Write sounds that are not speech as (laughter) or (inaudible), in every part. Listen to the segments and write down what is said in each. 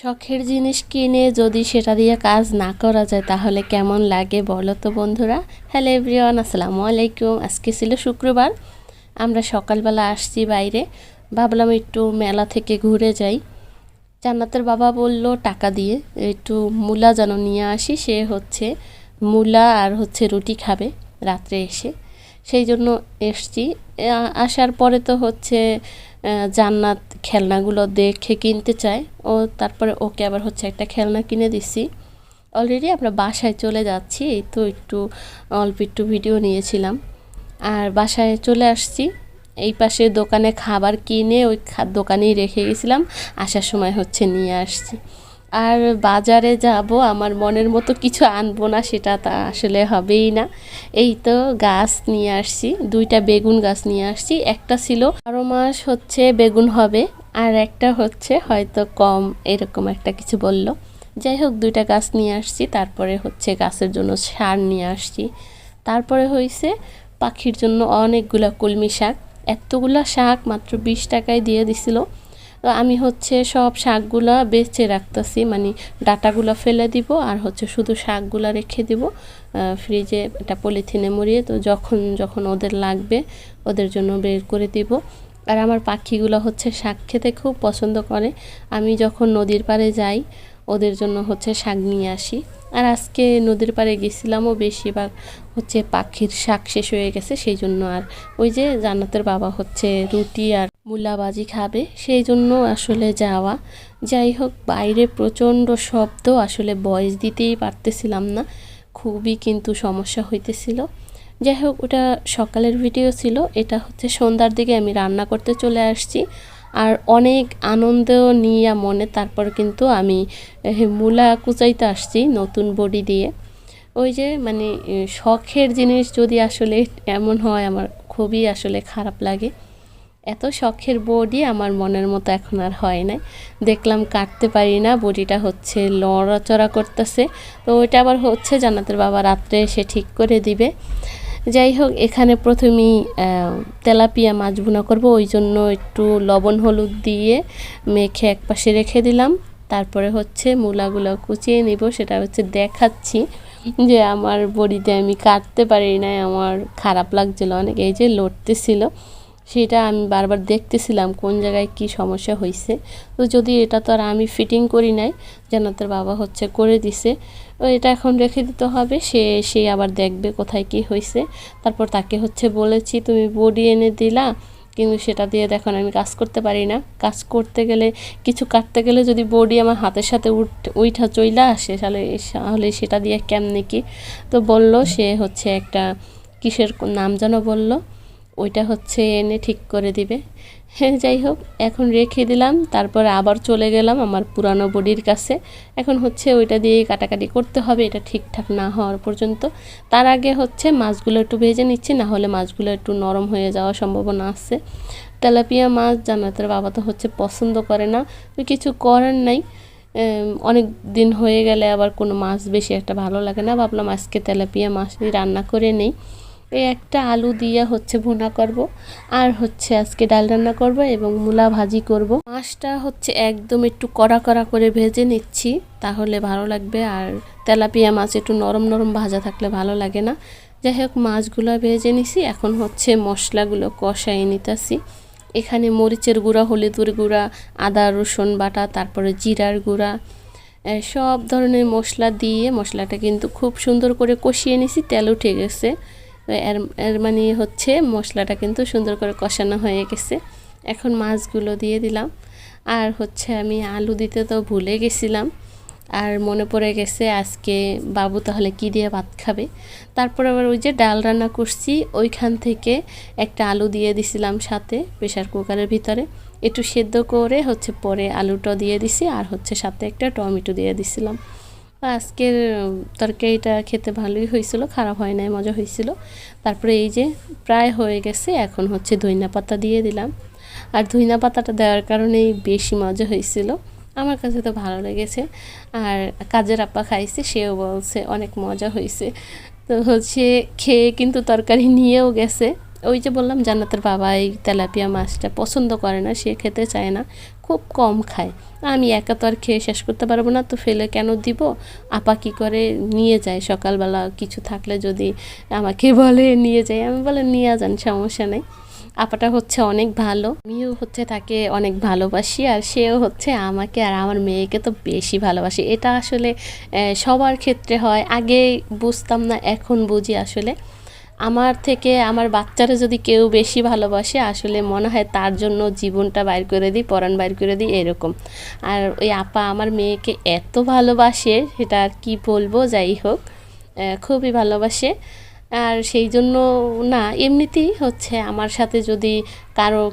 শখের জিনিস কিনে যদি সেটা দিয়ে কাজ না করা যায়, তাহলে কেমন লাগে বলো তো বন্ধুরা? হ্যালো এভরিওয়ান আসসালামু আলাইকুম। আজকে ছিল শুক্রবার। আমরা সকালবেলা আসছি বাইরে। ভাবলাম একটু মেলা থেকে ঘুরে যাই। জান্নাতের বাবা বলল, টাকা দিয়ে একটু মূলা যেন নিয়ে আসি। সে হচ্ছে মূলা আর হচ্ছে রুটি খাবে রাত্রে এসে। সেই জন্য এসছি। আসার পরে তো হচ্ছে জান্নাত খেলনাগুলো দেখে কিনতে চায়। ও তারপরে ওকে আবার হচ্ছে একটা খেলনা কিনে দিছি। অলরেডি আমরা বাসায় চলে যাচ্ছি, এই তো একটু অল্প একটু ভিডিও নিয়েছিলাম। আর বাসায় চলে আসছি, এই পাশে দোকানে খাবার কিনে ওই দোকানেই রেখে গেছিলাম। আসার সময় হচ্ছে নিয়ে আসছি। আর বাজারে যাব, আমার মনের মতো কিছু আনব না, সেটা তা আসলে হবেই না। এই তো গাছ নিয়ে আসছি, দুইটা বেগুন গাছ নিয়ে আসছি, একটা ছিল বারো মাস হচ্ছে বেগুন হবে, আর একটা হচ্ছে হয়তো কম, এরকম একটা কিছু বলল। যাই হোক, দুইটা গাছ নিয়ে আসছি, তারপরে হচ্ছে গাছের জন্য সার নিয়ে আসছি। তারপরে হয়েছে পাখির জন্য অনেকগুলা কলমি শাক, এতগুলা শাক মাত্র বিশ টাকায় দিয়ে দিছিল। তো আমি হচ্ছে সব শাকগুলা বেছে রাখতেছি মানে ডাটাগুলো ফেলে দিব আর হচ্ছে শুধু শাকগুলা রেখে দিব ফ্রিজে একটা পলিথিনে মুড়িয়ে তো যখন যখন ওদের লাগবে ওদের জন্য বের করে দিব। আর আমার পাখিগুলো হচ্ছে শাক খেতে খুব পছন্দ করে। আমি যখন নদীর পাড়ে যাই, ওদের জন্য হচ্ছে শাক নিয়ে আসি। আর আজকে নদীর পাড়ে গেছিলামও বেশিরভাগ হচ্ছে পাখির শাক শেষ হয়ে গেছে, সেই জন্য আর ওই যে জান্নাতের বাবা হচ্ছে রুটি আর মূলাবাজি খাবে, সেই জন্য আসলে যাওয়া। যাই হোক, বাইরে প্রচণ্ড শব্দ, আসলে ভয়েস দিতেই পারতেছিলাম না। খুবই কিন্তু সমস্যা হইতেছিল। যাই হোক, ওটা সকালের ভিডিও ছিল। এটা হচ্ছে সন্ধ্যার দিকে আমি রান্না করতে চলে আসছি। আর অনেক আনন্দ নিয়ে মনে, তারপর কিন্তু আমি মূলা কুচাইতে আসছি নতুন বডি দিয়ে। ওই যে মানে শখের জিনিস যদি আসলে এমন হয়, আমার খুবই আসলে খারাপ লাগে। এত শখের বডি আমার মনের মতো এখন আর হয় না দেখলাম কাটতে পারি না, বডিটা হচ্ছে লড়াচড়া করতেছে। তো ওইটা আবার হচ্ছে জান্নাতের বাবা রাত্রে এসে ঠিক করে দিবে। যাই হোক, এখানে প্রথমেই তেলাপিয়া মাছ ভুনা করব। ওই জন্য একটু লবণ হলুদ দিয়ে মেখে একপাশে রেখে দিলাম। তারপরে হচ্ছে মূলাগুলো কুচিয়ে নিব, সেটা হচ্ছে দেখাচ্ছি যে আমার বড়িতে আমি কাটতে পারি না আমার খারাপ লাগছিল অনেক, এই যে লড়তেছিল। সেটা আমি বারবার দেখতেছিলাম, কোন জায়গায় কি সমস্যা হয়েছে তো যদি এটা তো আর আমি ফিটিং করি নাই জান্নাতের বাবা হচ্ছে করে দিছে এটা এখন রেখে দিতে হবে, সে সে আবার দেখবে কোথায় কি হয়েছে তারপর তাকে হচ্ছে বলেছি, তুমি বডি এনে দিলা, কিন্তু সেটা দিয়ে দেখুন আমি কাজ করতে পারি না। কাজ করতে গেলে, কিছু কাটতে গেলে যদি বডি আমার হাতের সাথে উঠ, উইঠা চইলা আসে, তাহলে তাহলে সেটা দিয়ে কেমনে কি? তো বলল, সে হচ্ছে একটা কিসের নাম যেন বলল? ওইটা হচ্ছে এনে ঠিক করে দিবে। হ্যাঁ যাই হোক, এখন রেখে দিলাম, তারপরে আবার চলে গেলাম আমার পুরানো বডির কাছে। এখন হচ্ছে ওইটা দিয়ে কাটাকাটি করতে হবে, এটা ঠিকঠাক না হওয়ার পর্যন্ত। তার আগে হচ্ছে মাছগুলো একটু ভেজে নিচ্ছি, না হলে মাছগুলো একটু নরম হয়ে যাওয়ার সম্ভাবনা আছে। তেলাপিয়া মাছ, জান্নাতের বাবা তো হচ্ছে পছন্দ করে না, তো কিছু করার নাই। অনেক দিন হয়ে গেলে আবার কোনো মাছ বেশি একটা ভালো লাগে না। ভাবলাম আজকে তেলাপিয়া মাছই রান্না করে নেই। এই একটা আলু দিয়ে হচ্ছে ভুনা করব। আর হচ্ছে আজকে ডাল রান্না করব এবং মূলা ভাজি করব। মাছটা হচ্ছে একদম একটু কড়া কড়া করে ভেজে নিচ্ছি, তাহলে ভালো লাগবে। আর তেলাপিয়া মাছ একটু নরম নরম ভাজা থাকলে ভালো লাগে না। যাই হোক, মাছগুলো ভেজে নিছি। এখন হচ্ছে মশলাগুলো কষাই নিতেছি। এখানে মরিচের গুঁড়া, হলুদের গুঁড়া, আদা, রসুন বাটা, তারপরে জিরার গুঁড়া সব ধরনের মশলা দিয়ে মশলাটা কিন্তু খুব সুন্দর করে কষিয়ে নিছি। তেল উঠে গেছে। এর এর মানে হচ্ছে মশলাটা কিন্তু সুন্দর করে কষানো হয়ে গেছে। এখন মাছগুলো দিয়ে দিলাম। আর হচ্ছে আমি আলু দিতে তো ভুলে গেছিলাম। আর মনে পড়ে গেছে আজকে বাবু তাহলে কি দিয়ে ভাত খাবে? তারপর আবার ওই যে ডাল রান্না করছি, ওইখান থেকে একটা আলু দিয়ে দিছিলাম সাথে প্রেশার কুকারের ভিতরে। একটু সেদ্ধ করে হচ্ছে পরে আলুটা দিয়ে দিছি, আর হচ্ছে সাথে একটা টমেটো দিয়ে দিছিলাম। আজকের তরকারিটা খেতে ভালোই হয়েছিল, খারাপ হয় নাই, মজা হয়েছিল। তারপরে এই যে প্রায় হয়ে গেছে, এখন হচ্ছে ধইনা পাতা দিয়ে দিলাম। আর ধইনা পাতাটা দেওয়ার কারণেই বেশি মজা হয়েছিল। আমার কাছে তো ভালো লেগেছে। আর কাজের আপা খাইছে, সেও বলছে অনেক মজা হয়েছে। তো হচ্ছে খেয়ে কিন্তু তরকারি নিয়েও গেছে। ওই যে বললাম, জান্নাতের বাবা এই তেলাপিয়া মাছটা পছন্দ করে না, সে খেতে চায় না। খুব কম খায়। আমি একা তো আর খেয়ে শেষ করতে পারব না, তো ফেলে কেন দিব? আপা কি করে নিয়ে যায়? সকালবেলা কিছু থাকলে যদি আমাকে বলে নিয়ে যায়, আমি বলে নিয়ে যান, সমস্যা নেই। আপাটা হচ্ছে অনেক ভালো। আমিও হচ্ছে তাকে অনেক ভালোবাসি, আর সেও হচ্ছে আমাকে আর আমার মেয়েকে তো বেশি ভালোবাসি। এটা আসলে সবার ক্ষেত্রে হয়। আগে বুঝতাম না, এখন বুঝি আসলে। আমার থেকে আমার বাচ্চারা যদি কেউ বেশি ভালোবাসে, আসলে মনে হয় তার জন্য জীবনটা বাইর করে দিই, পরাণ বাইর করে দিই এরকম। আর ওই আপা আমার মেয়েকে এত ভালোবাসে, সেটা আর কি বলব, যাই হোক খুবই ভালোবাসে। আর সেই জন্য না, এমনিতেই হচ্ছে আমার সাথে যদি কারও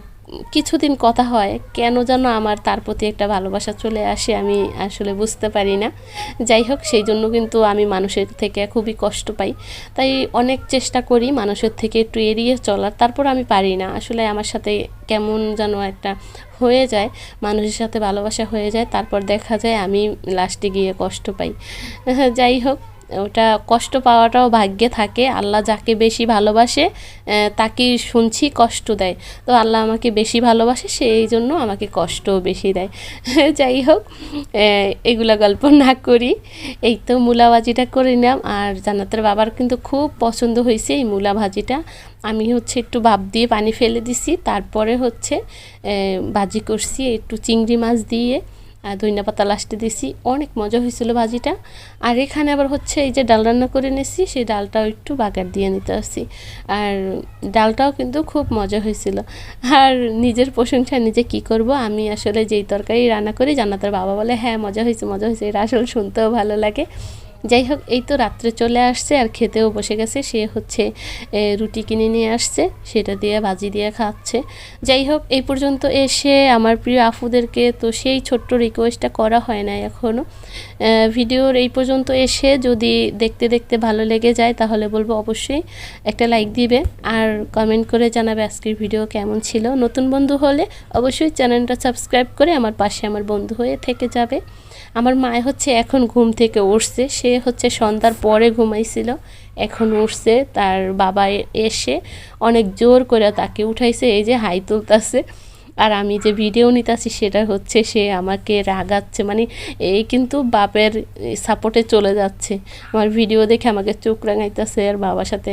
কিছুদিন কথা হয়, কেন যেন আমার তার প্রতি একটা ভালোবাসা চলে আসে আমি আসলে বুঝতে পারি না। যাই হোক, সেই জন্য কিন্তু আমি মানুষের থেকে খুবই কষ্ট পাই। তাই অনেক চেষ্টা করি মানুষের থেকে একটু এড়িয়ে চলার, তারপর আমি পারি না। আসলে আমার সাথে কেমন যেন একটা হয়ে যায়, মানুষের সাথে ভালোবাসা হয়ে যায়, তারপর দেখা যায় আমি লাস্টে গিয়ে কষ্ট পাই। যাই হোক ওটা কষ্ট পাওয়াটাও ভাগ্যে থাকে। আল্লাহ যাকে বেশি ভালোবাসে তাকে শুনছি, কষ্ট দেয়। তো আল্লাহ আমাকে বেশি ভালোবাসে সেই জন্য আমাকে কষ্টও বেশি দেয়। (laughs) যাই হোক এগুলা গল্প না করি। এই তো মূলা ভাজিটা করে নিলাম। আর জান্নাতের বাবার কিন্তু খুব পছন্দ হয়েছে এই মূলা ভাজিটা। আমি হচ্ছে একটু ভাপ দিয়ে পানি ফেলে দিছি। তারপরে হচ্ছে ভাজি করছি একটু চিংড়ি মাছ দিয়ে। ধনিয়া পাতা লাস্টে দিছি। অনেক মজা হয়েছিল ভাজিটা। আর এখানে আবার হচ্ছে এই যে ডাল রান্না করে নিছি, সেই ডালটাও একটু বাগার দিয়ে নিতে আসছি। আর ডালটাও কিন্তু খুব মজা হয়েছিল আর নিজের প্রশংসা নিজে কি করব? আমি আসলে যেই তরকারি রান্না করি, জান্নাতের বাবা বলে হ্যাঁ মজা হয়েছে মজা হয়েছে এটা আসলে শুনতেও ভালো লাগে। যাই হোক এই তো রাত্রে চলে আসছে আর খেতেও বসে গেছে। সে হচ্ছে রুটি কিনে নিয়ে আসছে, সেটা দিয়ে ভাজি দিয়ে খাচ্ছে। যাই হোক এই পর্যন্ত এসে আমার প্রিয় আফুদেরকে তো সেই ছোট্ট রিকোয়েস্টটা করা হয় না এখনও ভিডিওর এই পর্যন্ত এসে যদি দেখতে দেখতে ভালো লেগে যায়, তাহলে বলব অবশ্যই একটা লাইক দিবে আর কমেন্ট করে জানাবে আজকের ভিডিও কেমন ছিল। নতুন বন্ধু হলে অবশ্যই চ্যানেলটা সাবস্ক্রাইব করে আমার পাশে আমার বন্ধু হয়ে থেকে যাবে। আমার মায় হচ্ছে এখন ঘুম থেকে উঠছে, সে হচ্ছে সন্ধ্যার পরে ঘুমাইছিল। এখন উঠছে, তার বাবা এসে অনেক জোর করে তাকে উঠাইছে, এই যে হাই তুলতাছে। আর আমি যে ভিডিও নিতেছি সেটা হচ্ছে সে আমাকে রাগাচ্ছে মানে এই কিন্তু বাপের সাপোর্টে চলে যাচ্ছে। আমার ভিডিও দেখে আমাকে চোখ রাঙাইতেছে আর বাবার সাথে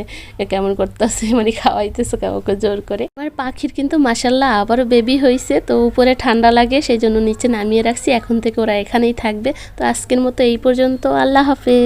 কেমন করতেছে (laughs) মানে খাওয়াইতেছে কাউকে জোর করে। আমার পাখির কিন্তু মাসাল্লাহ আবারও বেবি হয়েছে তো উপরে ঠান্ডা লাগে সেই জন্য নিচে নামিয়ে রাখছি। এখন থেকে ওরা এখানেই থাকবে। তো আজকের মতো এই পর্যন্ত, আল্লাহ হাফেজ।